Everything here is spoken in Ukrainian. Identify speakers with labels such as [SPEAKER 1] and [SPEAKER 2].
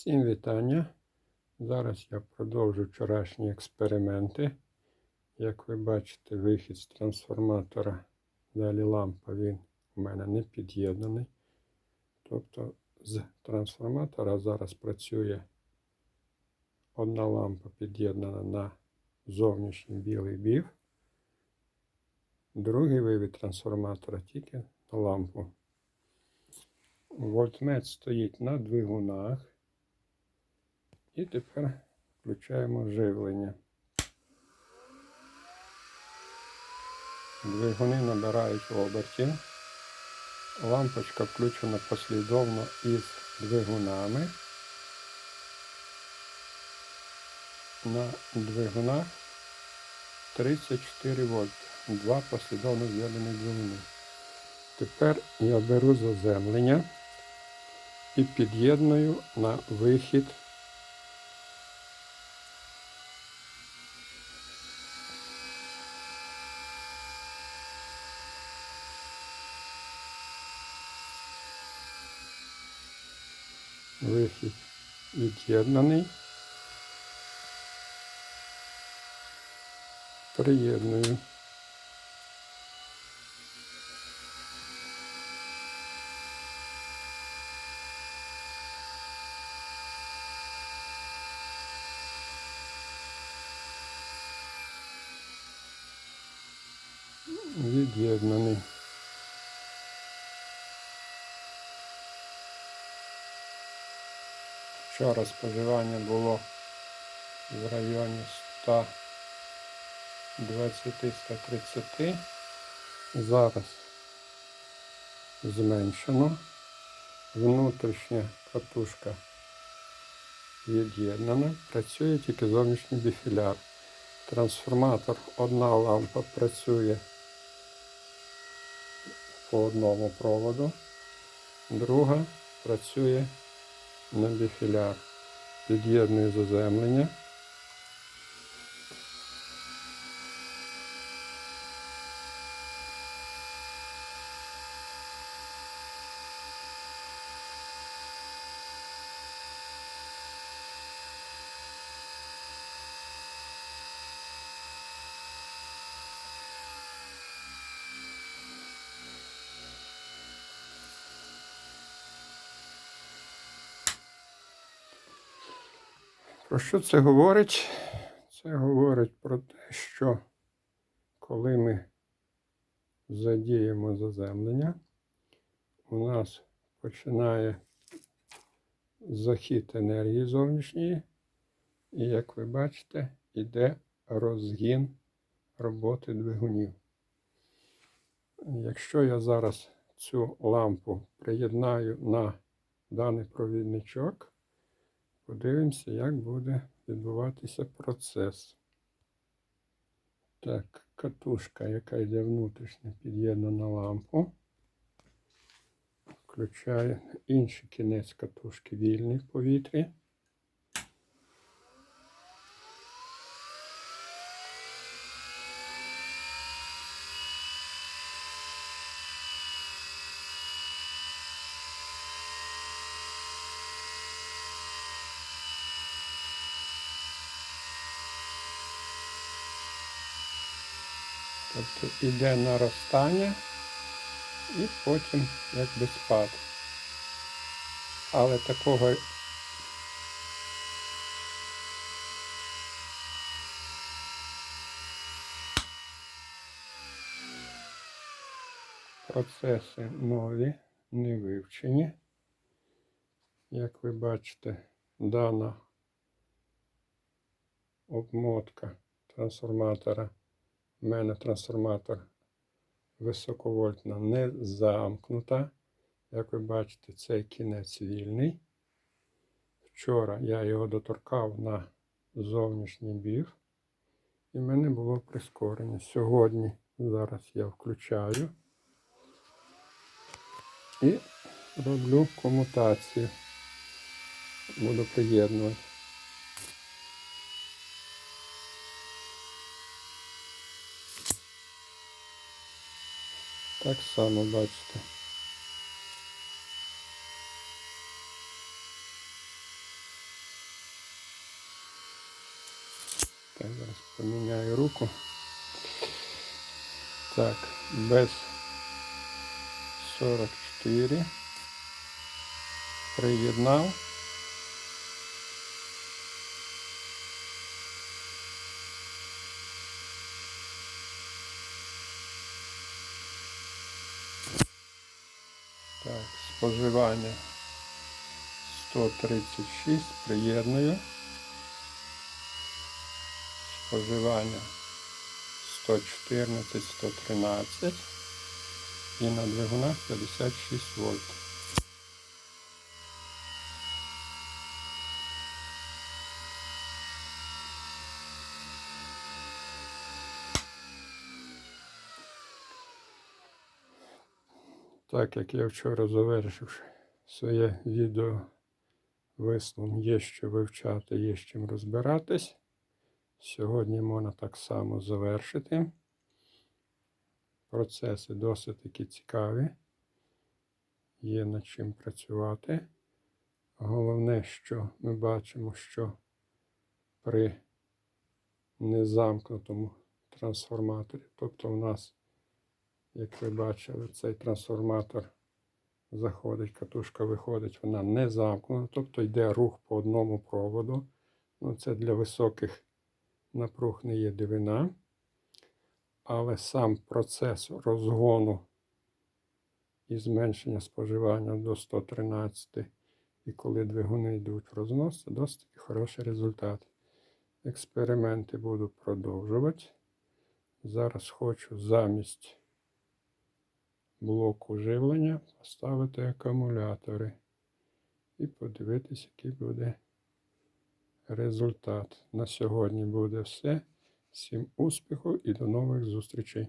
[SPEAKER 1] Всім вітання. Зараз я продовжу вчорашні експерименти. Як ви бачите, вихід з трансформатора, далі лампа, він у мене не під'єднаний. Тобто з трансформатора зараз працює одна лампа під'єднана на зовнішній білий бів. Другий вивід трансформатора тільки на лампу. Вольтмет стоїть на двигунах. І тепер включаємо живлення. Двигуни набирають обертів. Лампочка включена послідовно із двигунами. На двигунах 34 вольт. Два послідовно з'єднані двигуни. Тепер я беру заземлення і під'єдную на вихід вихід від'єднаний. Приєдную. Від'єднаний. Вчора споживання було в районі 120-130. Зараз зменшено. Внутрішня катушка від'єднана. Працює тільки зовнішній біфіляр. Трансформатор, одна лампа працює по одному проводу, друга працює на біфіляр. Під'єднує заземлення. Про що це говорить? Це говорить про те, що коли ми задіємо заземлення, у нас починає захід енергії зовнішньої, і, як ви бачите, йде розгін роботи двигунів. Якщо я зараз цю лампу приєднаю на даний провідничок, Подивимося, як буде відбуватися процес. Так, катушка, яка йде внутрішньо, під'єднана лампу. Включає інший кінець катушки вільний в повітрі. Тобто йде наростання і потім якби спад. Але такого процеси нові, не вивчені. Як ви бачите, дана обмотка трансформатора. У мене трансформатор високовольтна не замкнута. Як ви бачите, цей кінець вільний. Вчора я його доторкав на зовнішній бів, і в мене було прискорення. Сьогодні, зараз я включаю і роблю комутацію. Буду приєднувати. Так само бачите. Так, зараз поміняю руку. Так, без 44. Приєднав. Споживання 136 приєдную. Споживання 114, 113 і на двигунах 56 вольт. Так як я вчора завершив своє відео висловом є що вивчати, є з чим розбиратись. Сьогодні можна так само завершити. Процеси досить таки цікаві. Є над чим працювати. Головне, що ми бачимо, що при незамкнутому трансформаторі, тобто у нас, як ви бачили, цей трансформатор заходить, катушка виходить, вона не замкнена, тобто йде рух по одному проводу. Ну, це для високих напруг не є дивина. Але сам процес розгону і зменшення споживання до 113, і коли двигуни йдуть в рознос, це досить хороший результат. Експерименти буду продовжувати. Зараз хочу замість блоку живлення поставити акумулятори і подивитись, який буде результат. На сьогодні буде все. Всім успіху і до нових зустрічей!